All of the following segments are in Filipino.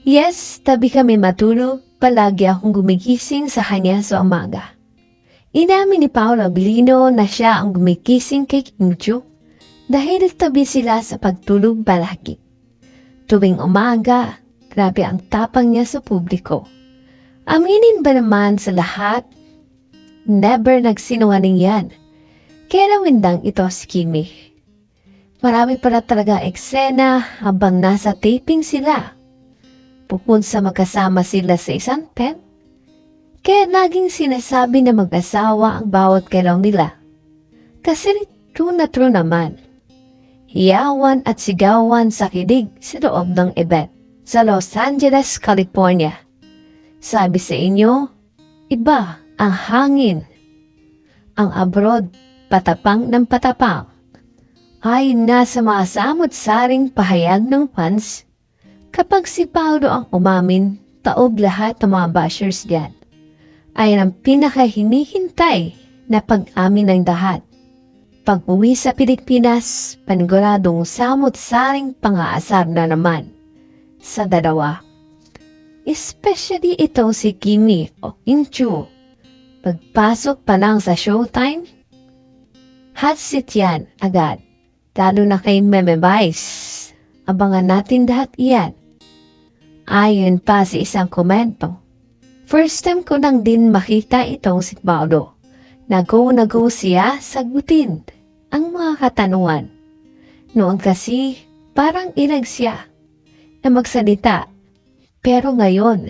Yes, tabi kami matulog, palagi akong gumigising sa kanya sa umaga. Inamin ni Paolo Abilino na siya ang gumigising kay Kim Chu dahil tabi sila sa pagtulog palagi. Tuwing umaga, grabe ang tapang niya sa publiko. Aminin ba naman sa lahat? Never nagsinungaling yan. Kaya windang ito si Kimi. Marami pala talaga eksena habang nasa taping sila. Bukod sa magkasama sila sa isang tent, kaya laging sinasabi na mag-asawa ang bawat galaw nila. Kasi true na true naman. Hiyawan at sigawan sa kilig sa loob ng event sa Los Angeles, California. Sabi sa inyo, iba ang hangin. Ang abroad, patapang ng patapang. Ay nasa mga samot-saring pahayag ng fans. Kapag si Paolo ang umamin, taob lahat ng mga bashers diyan. Ay ang pinakahinihintay na pag-amin ng lahat. Pag uwi sa Pilipinas, paniguradong samot-saring pang-aasar na naman sa dalawa. Especially itong si Kimi o Inchu. Pagpasok pa lang sa showtime, hot seat yan agad. Lalo na kay Meme Vice. Abangan natin lahat iyan. Ayon pa sa isang komento, first time ko nang din makita itong si Paolo. Nago na go siya sagutin ang mga katanungan. Noon kasi parang ilag siya na magsalita. Pero ngayon,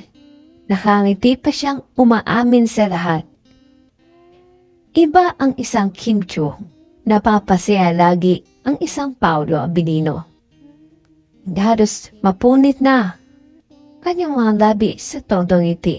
nakangiti pa siyang umaamin sa lahat. Iba ang isang Kim Cho, napapasaya lagi ang isang Paulo Abilino. Halos mapunit na ကညဝန္တာပိစတုံတုံဤတိ